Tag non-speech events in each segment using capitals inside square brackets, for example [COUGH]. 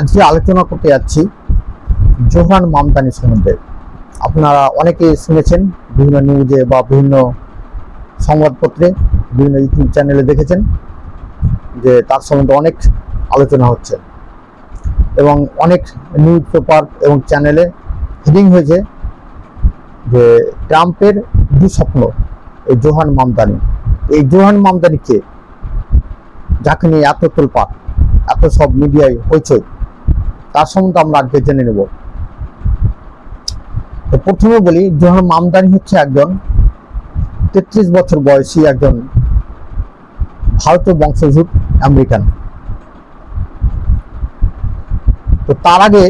আজকে আলোচনা করতে যাচ্ছি জোহান মামদানি সম্বন্ধে আপনারা অনেকে শুনেছেন, বিভিন্ন নিউজে বা বিভিন্ন সংবাদপত্রে, বিভিন্ন ইউটিউব চ্যানেলে দেখেছেন যে তার সম্বন্ধে অনেক আলোচনা হচ্ছে এবং অনেক নিউজ পেপার এবং চ্যানেলে হেডিং হয়েছে যে ট্রাম্পের দুঃস্বপ্ন, এই জোহান মামদানি। এই জোহান মামদানি কে যাকে নিয়ে এত তোলপাট এত সব মিডিয়ায় হয়েছে তার সম্বন্ধে আমরা আজকে জেনে নেব। প্রথমে বলি জোহান মামদানি হচ্ছে একজন তেত্রিশ বছর বয়সী একজন ভারতীয় বংশোদ্ভূত আমেরিকান। তো তার আগে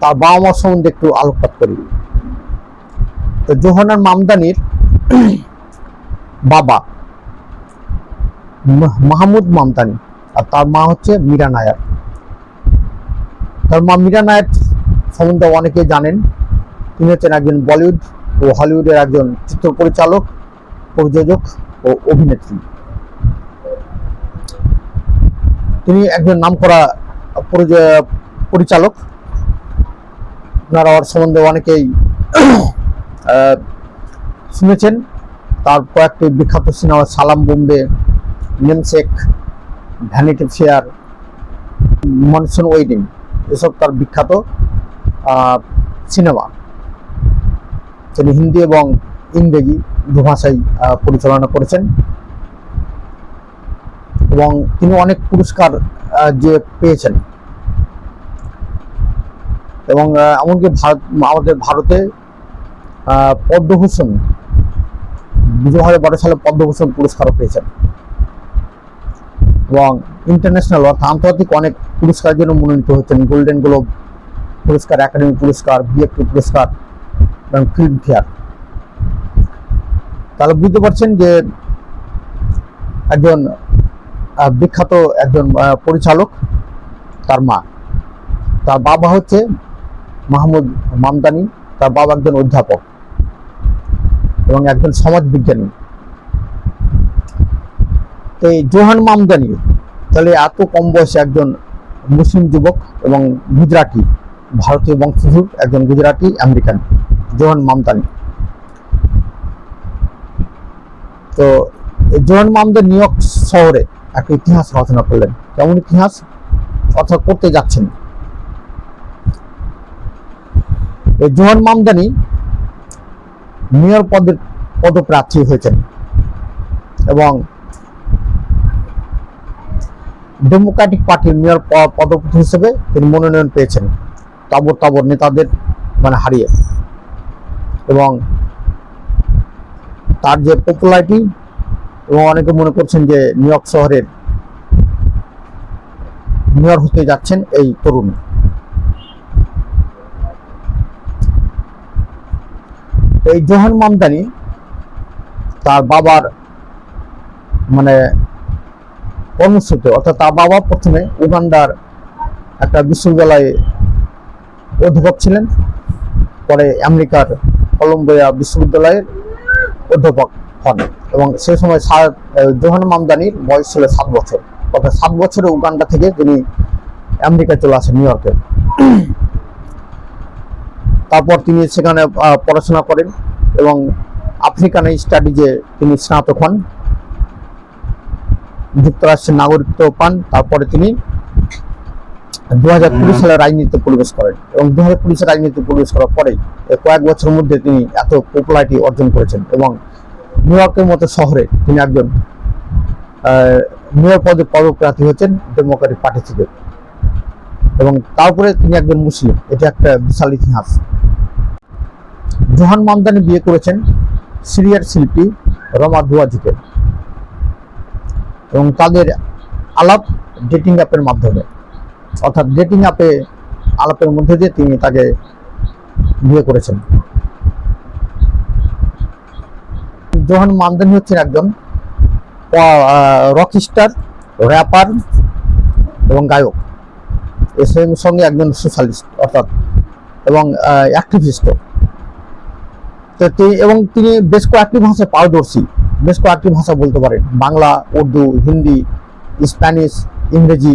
তার বাবা মার সম্বন্ধে একটু আলোকপাত করি। তো জোহানার মামদানির বাবা মাহমুদ মামদানি আর তার মা হচ্ছে মীরা নায়ার। তার মা মীরা নায়ার সম্বন্ধে অনেকে জানেন। তিনি হচ্ছেন একজন বলিউড ও হলিউডের একজন চিত্র পরিচালক, প্রযোজক ও অভিনেত্রী। তিনি একজন নামকরা পরিচ- পরিচালক। আপনারা ওর সম্বন্ধে অনেকেই শুনেছেন। তার কয়েকটি বিখ্যাত cinema Salaam Bombay namesake vanity fair, monsoon wedding. এসব তার বিখ্যাত সিনেমা। তিনি হিন্দি এবং ইংরেজি দু ভাষাই পরিচালনা করেছেন। এবং তিনি অনেক পুরস্কার যে পেয়েছেন। এবং এমনকি ভারত আমাদের ভারতে পদ্মভূষণ দু হাজার বারো সালে পদ্মভূষণ পুরস্কারও পেয়েছেন। এবং ইন্টারন্যাশনাল অর্থাৎ আন্তর্জাতিক অনেক পুরস্কারের জন্য মনোনীত হচ্ছেন গোল্ডেন গ্লোব পুরস্কার একাডেমি পুরস্কার বিএফটি পুরস্কার এবং ফিল্ম ফেয়ার তাহলে বুঝতে পারছেন যে একজন বিখ্যাত একজন পরিচালক তার মা। তার বাবা হচ্ছে মাহমুদ মামদানি, তার বাবা একজন অধ্যাপক এবং একজন সমাজ বিজ্ঞানী এই জোহান মামদানি, তাহলে এত কম বয়সে একজন মুসলিম যুবক এবং গুজরাটি, ভারতীয় বংশোদ্ভূত একজন গুজরাটি আমেরিকান, জোহান মামদানি। তো জোহান মামদানি নিউ ইয়র্ক শহরে একটা ইতিহাস রচনা করলেন। কেমন ইতিহাস? অর্থাৎ করতে যাচ্ছেন। এই জোহান মামদানি মেয়র পদের পদপ্রার্থী হয়েছেন এবং ডেমোক্রেটিক পার্টির মেয়র পদপ্রার্থী হিসেবে তিনি মনোনয়ন পেয়েছেন। তাবর তাবর নেতাদের মানে হারিয়ে। এবং তার যে পপুলারিটি এবং অনেকে মনে করছেন যে নিউ ইয়র্ক শহরের মেয়র হতে যাচ্ছেন এই তরুণ। এই জোহান মামদানি তার বাবার মানে কর্মসূত্রে অর্থাৎ তার বাবা প্রথমে উগান্ডার একটা বিশ্ববিদ্যালয়ে অধ্যাপক ছিলেন, পরে আমেরিকার কলম্বিয়া বিশ্ববিদ্যালয়ের অধ্যাপক হন এবং সে সময় জোহান মামদানির বয়স ছিল সাত বছর। অর্থাৎ সাত বছরে উগান্ডা থেকে তিনি আমেরিকায় চলে আসেন, নিউ ইয়র্কে। তারপর তিনি সেখানে পড়াশোনা করেন এবং আফ্রিকান স্টাডিজে তিনি স্নাতক হন। যুক্তরাষ্ট্রের নাগরিকত্ব পান, তারপরে তিনি দু হাজার কুড়ি সালে রাজনীতিতে প্রবেশ করেন এবং দু হাজার কুড়ি সালে রাজনীতিতে প্রবেশ করার পরে কয়েক বছরের মধ্যে তিনি এত পপুলারিটি অর্জন করেছেন এবং নিউ ইয়র্কের মতো শহরে তিনি একজন মেয়র পদে পদপ্রার্থী হচ্ছেন ডেমোক্রেটিক পার্টি থেকে। এবং তারপরে তিনি একজন মুসলিম, এটা একটা বিশাল ইতিহাস। জোহান মামদানি বিয়ে করেছেন সিরিয়ার শিল্পী রমা দুয়াজিকে। এবং তাদের আলাপ ডেটিং অ্যাপের মাধ্যমে। অর্থাৎ ডেটিং অ্যাপে আলাপের মধ্যে দিয়ে তিনি তাকে বিয়ে করেছেন। জোহান মামদানি হচ্ছেন একজন রক স্টার র্যাপার এবং গায়ক। এর সঙ্গে- একজন সোশ্যালিস্ট অর্থাৎ, এবং তি- এবং তিনি বেশ কয়েকটি ভাষায় পারদর্শী। বেশ কয়েকটি ভাষা বলতে পারেন। বাংলা, উর্দু, হিন্দি, স্প্যানিশ, ইংরেজি,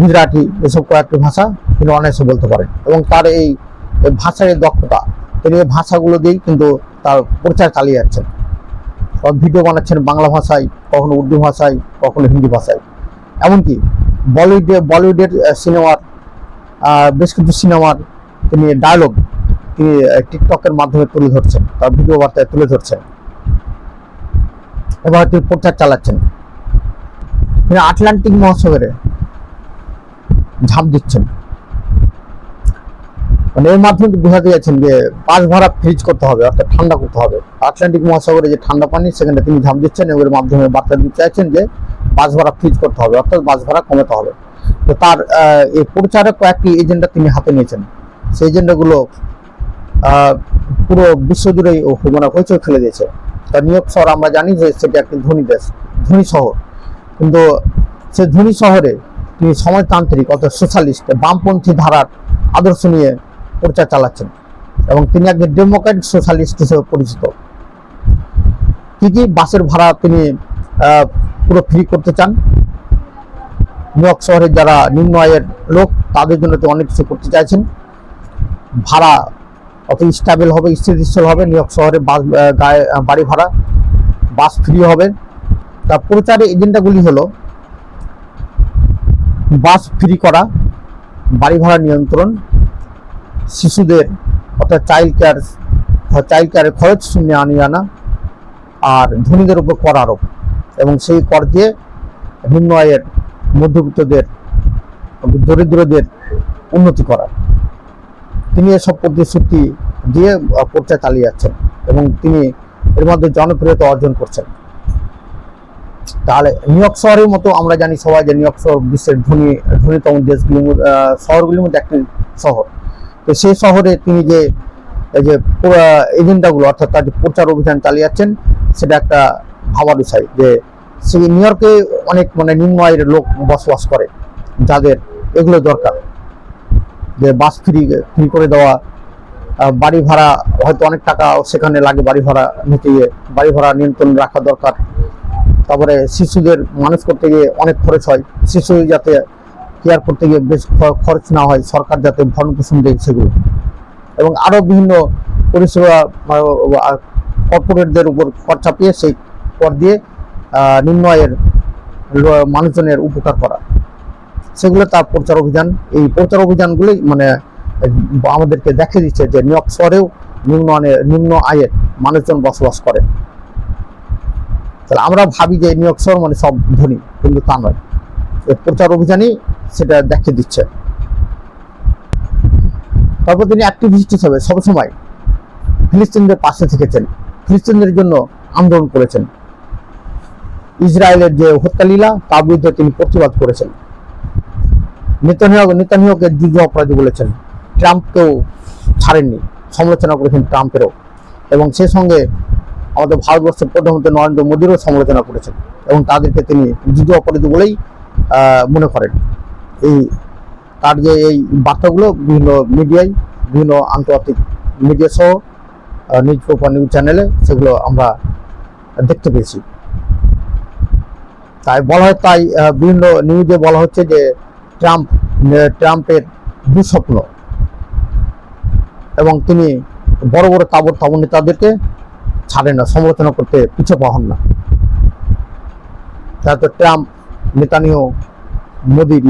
গুজরাটি এসব কয়েকটি ভাষা তিনি অনায়াসে বলতে পারেন। এবং তার এই ভাষার এই দক্ষতা, তিনি এই ভাষাগুলো দিয়েই কিন্তু তার প্রচার চালিয়ে যাচ্ছেন। সব ভিডিও বানাচ্ছেন বাংলা ভাষায়, কখনো উর্দু ভাষায়, কখনো হিন্দি ভাষায়। এমনকি বলিউডে, বলিউডের সিনেমার বেশ কিছু সিনেমার তিনি ডায়লগ তিনি টিকটকের মাধ্যমে তুলে ধরছেন, তার ভিডিও বার্তায় তুলে ধরছেন। এবার তিনি প্রচার চালাচ্ছেন। তিনি আটলান্টিক মহাসাগরে ঝাঁপ দিচ্ছেন। মানে এর মাধ্যমে বোঝাতে যাচ্ছেন যে বাস ভাড়া ফ্রিজ করতে হবে, অর্থাৎ ঠান্ডা করতে হবে। আটলান্টিক মহাসাগরে যে ঠান্ডা পানি, সেখানে তিনি ঝাঁপ দিচ্ছেন এবং এর মাধ্যমে বার্তা দিতে চাইছেন যে বাস ভাড়া ফ্রিজ করতে হবে, অর্থাৎ বাস ভাড়া কমাতে হবে। তো তার এই প্রচারে কয়েকটি এজেন্ডা তিনি হাতে নিয়েছেন। সেই এজেন্ডাগুলো পুরো বিশ্বজুড়েই মানে হইচই ফেলে দিয়েছে। তা নিউ ইয়র্ক শহর আমরা জানি যে সেটা একটি ধনী দেশ, ধনী শহর। কিন্তু সে ধনী শহরে তিনি সমাজতান্ত্রিক অর্থাৎ সোশ্যালিস্ট, বামপন্থী ধারার আদর্শ নিয়ে প্রচার চালাচ্ছেন এবং তিনি একজন ডেমোক্রেট সোশ্যালিস্ট হিসেবে পরিচিত। কি কি বাসের ভাড়া তিনি পুরো ফ্রি করতে চান? ইয়র্ক শহরের যারা নিম্ন আয়ের লোক, তাদের জন্য অনেক কিছু করতে চাইছেন। ভাড়া অত স্টেবল হবে, স্থিতিশীল হবে নিউ ইয়র্ক শহরে বাস বাড়ি ভাড়া, বাস ফ্রি হবে। তা প্রচারের এজেন্ডাগুলি হলো, বাস ফ্রি করা, বাড়ি ভাড়া নিয়ন্ত্রণ, শিশুদের, অর্থাৎ চাইল্ড কেয়ার চাইল্ড কেয়ারের খরচ শূন্য আনিয়ে আনা, আর ধনীদের উপর কর আরোপ। এবং সেই কর দিয়ে নিম্ন আয়ের মধ্যবিত্তদের, দরিদ্রদের উন্নতি করা। তিনি এসব প্রতিশ্রুতি দিয়ে প্রচার চালিয়ে যাচ্ছেন এবং তিনি এর মধ্যে জনপ্রিয়তা অর্জন করছেন। তাহলে নিউ ইয়র্ক শহরের মতো আমরা জানি সবাই যে নিউ ইয়র্ক শহর বিশ্বের ধনী, ধনীতম দেশগুলির শহরগুলির মধ্যে একটি শহর। তো সেই শহরে তিনি যে, এই যে এজেন্ডাগুলো অর্থাৎ তার যে প্রচার অভিযান চালিয়ে যাচ্ছেন সেটা একটা ভাবার বিষয় যে সেই নিউ ইয়র্কে অনেক মানে নিম্ন আয়ের লোক বসবাস করে, যাদের এগুলো দরকার। যে বাস ফ্রি ফ্রি করে দেওয়া বাড়ি ভাড়া, হয়তো অনেক টাকা সেখানে লাগে বাড়ি ভাড়া নিতে গিয়ে, বাড়ি ভাড়া নিয়ন্ত্রণ রাখা দরকার। তারপরে শিশুদের মানুষ করতে গিয়ে অনেক খরচ হয়। শিশু যাতে কেয়ার করতে গিয়ে বেশ খরচ না হয়, সরকার যাতে ভরণ পোষণ দেয় সেগুলো। এবং আরও বিভিন্ন পরিষেবা কর্পোরেটদের উপর কর চাপিয়ে সেই কর দিয়ে নিম্ন আয়ের মানুষজনের উপকার করা। সেগুলো তার প্রচার অভিযান, এই প্রচার অভিযানগুলোই মানে আমাদেরকে দেখে দিচ্ছে যে ইয়র্ক শহরেও নিম্ন নিম্ন আয়ের মানুষজন বসবাস করে। তাহলে আমরা ভাবি যে ইয়র্ক শহর মানে সব ধনী, কিন্তু তা নয়। প্রচার অভিযানই সেটা দেখিয়ে দিচ্ছে। তারপর তিনি অ্যাক্টিভিস্ট হিসেবে সবসময় ফিলিস্তিনদের পাশে থেকেছেন, ফিলিস্তিনদের জন্য আন্দোলন করেছেন। ইসরায়েলের যে হত্যালীলা, তার বিরুদ্ধে তিনি প্রতিবাদ করেছেন। নেতানিয়াহু নেতানিয়াহুকে যুদ্ধ অপরাধী বলেছেন। ট্রাম্পকেও ছাড়েননি, সমালোচনা করেছেন ট্রাম্পেরও। এবং সেই সঙ্গে আমাদের ভারতবর্ষের প্রধানমন্ত্রী নরেন্দ্র মোদীরও সমালোচনা করেছেন। এবং তাদেরকে তিনি যুদ্ধ অপরাধী বলেই মনে করেন। এই তার যে এই বার্তাগুলো বিভিন্ন মিডিয়ায়, বিভিন্ন আন্তর্জাতিক মিডিয়া সহ নিউজ পেপার, নিউজ চ্যানেলে সেগুলো আমরা দেখতে পেয়েছি। তাই বলা হয় তাই বিভিন্ন নিউজে বলা হচ্ছে যে ট্রাম্প ট্রাম্পের দুঃস্বপ্ন। এবং তিনি বড় বড় তাবর তাবর নেতাদেরকে ছাড়েন না, সমালোচনা করতে পিছু পাহন না। তারপর ট্রাম্প নেতানিও মোদির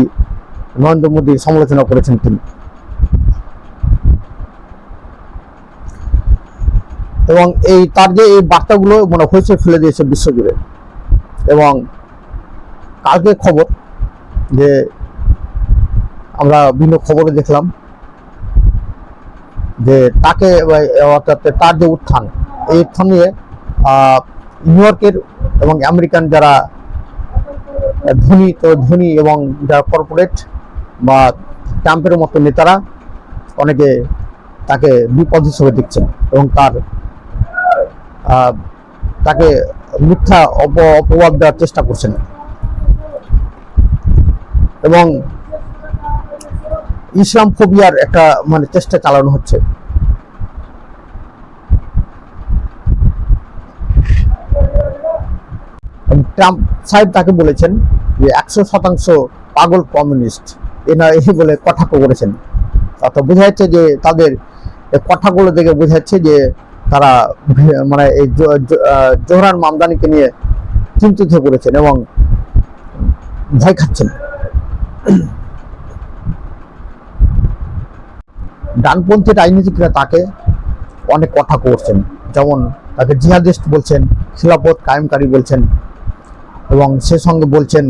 নরেন্দ্র মোদীর সমালোচনা করেছেন তিনি। এবং এই তার যে এই বার্তাগুলো মানে হয়েছে ফেলে দিয়েছে বিশ্বজুড়ে। এবং কালকে খবর যে আমরা বিভিন্ন খবরে দেখলাম যে তাকে অর্থাৎ তার যে উত্থান, এই উত্থান নিয়ে নিউ ইয়র্কের এবং আমেরিকান যারা ধনী, তো ধনী এবং যারা কর্পোরেট বা ট্রাম্পের মতো নেতারা, অনেকে তাকে বিপদ হিসেবে দেখছেন এবং তার তাকে মিথ্যা অপ, অপবাদ দেওয়ার চেষ্টা করছেন। এবং ইসলাম ফোবিয়ার একটা মানে চেষ্টা চালানো হচ্ছে। ট্রাম্প, সাহেব তাকে বলেছেন যে একশো শতাংশ পাগল কমিউনিস্ট এনা এই বলে কটাক্ষ করেছেন। অর্থাৎ বোঝা যাচ্ছে যে তাদের কথাগুলো দেখে বোঝা যাচ্ছে যে তারা মানে এই জোহরান মামদানিকে নিয়ে চিন্তিত করেছেন এবং ভয় খাচ্ছেন। ডানপন্থী রাজনীতিকরা তাকে অনেক কথা করছেন। যেমন তাকে জিহাদিস্ট বলছেন, খিলাফত কায়েমকারী বলছেন এবং সে সঙ্গে বলছেন,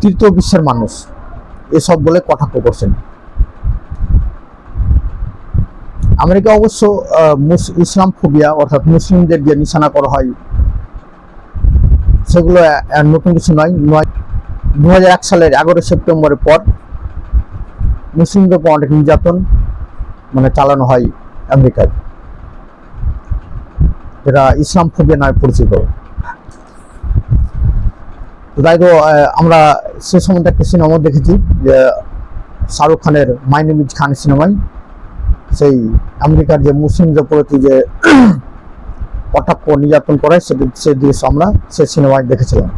তৃতীয় বিশ্বের মানুষ, এসব বলে কটাক্ষ করছেন। আমেরিকা অবশ্য ইসলাম ফোবিয়া অর্থাৎ মুসলিমদের যে নিশানা করা হয়, সেগুলো নতুন কিছু নয়। নয় দু সালের এগারো সেপ্টেম্বরের পর মুসলিমদের উপর অনেক নির্যাতন মানে চালানো হয় আমেরিকায়, যেটা ইসলাম ফোবিয়া নামে পরিচিত। তাই তো আমরা সে সময়টা একটা সিনেমা দেখেছি, যে শাহরুখ খানের মাই নেম ইজ খান সিনেমায়। সেই আমেরিকার যে মুসলিমদের প্রতি যে [CLEARS THROAT] কটাক্ষ নির্যাতন করে সেটি সে দৃশ্য আমরা সে সিনেমায় দেখেছিলাম।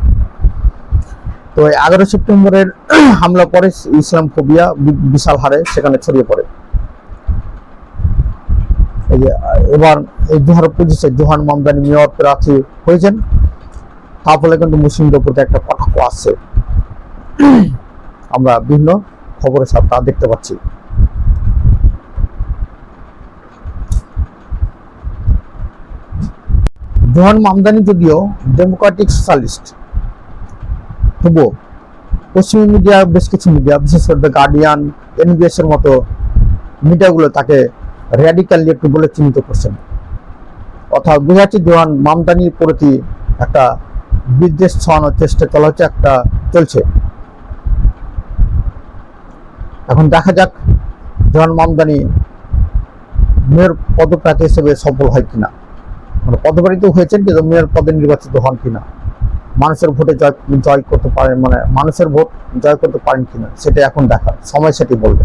তো এগারো সেপ্টেম্বরের [CLEARS THROAT] হামলা পরে ইসলাম ফোবিয়া বিশাল হারে সেখানে ছড়িয়ে পড়ে। এবার এই দু হাজার পঁচিশে জোহান মামদানি মেয়র প্রার্থী হয়েছেন। তার ফলে কিন্তু মুসলিমদের প্রতি একটা কটাক্ষ আসছে। [CLEARS THROAT] আমরা বিভিন্ন খবরের সাথে তা দেখতে পাচ্ছি। জোহান মামদানি যদিও ডেমোক্রেটিক সোশ্যালিস্ট তবুও পশ্চিমী মিডিয়া বেশ কিছু মিডিয়া বিশেষ করে দ্য গার্ডিয়ান এনবিএস এর মতো মিডিয়াগুলো তাকে র্যাডিক্যালি একটু বলে চিহ্নিত করছেন। অর্থাৎ যাচ্ছে জোহান মামদানির প্রতি একটা বিদ্বেষ ছড়ানোর চেষ্টা চলা হচ্ছে, একটা চলছে। এখন দেখা যাক জোহান মামদানি মেয়র পদপ্রার্থী হিসেবে সফল হয় কিনা। মানে পদপ্রার্থী হয়েছেন, কিন্তু মেয়র পদে নির্বাচিত হন কিনা। মানুষের ভোটে জয় জয় করতে পারেন মানে মানুষের ভোট জয় করতে পারেন কিনা, সেটা এখন দেখা সময় সেটি বলবে।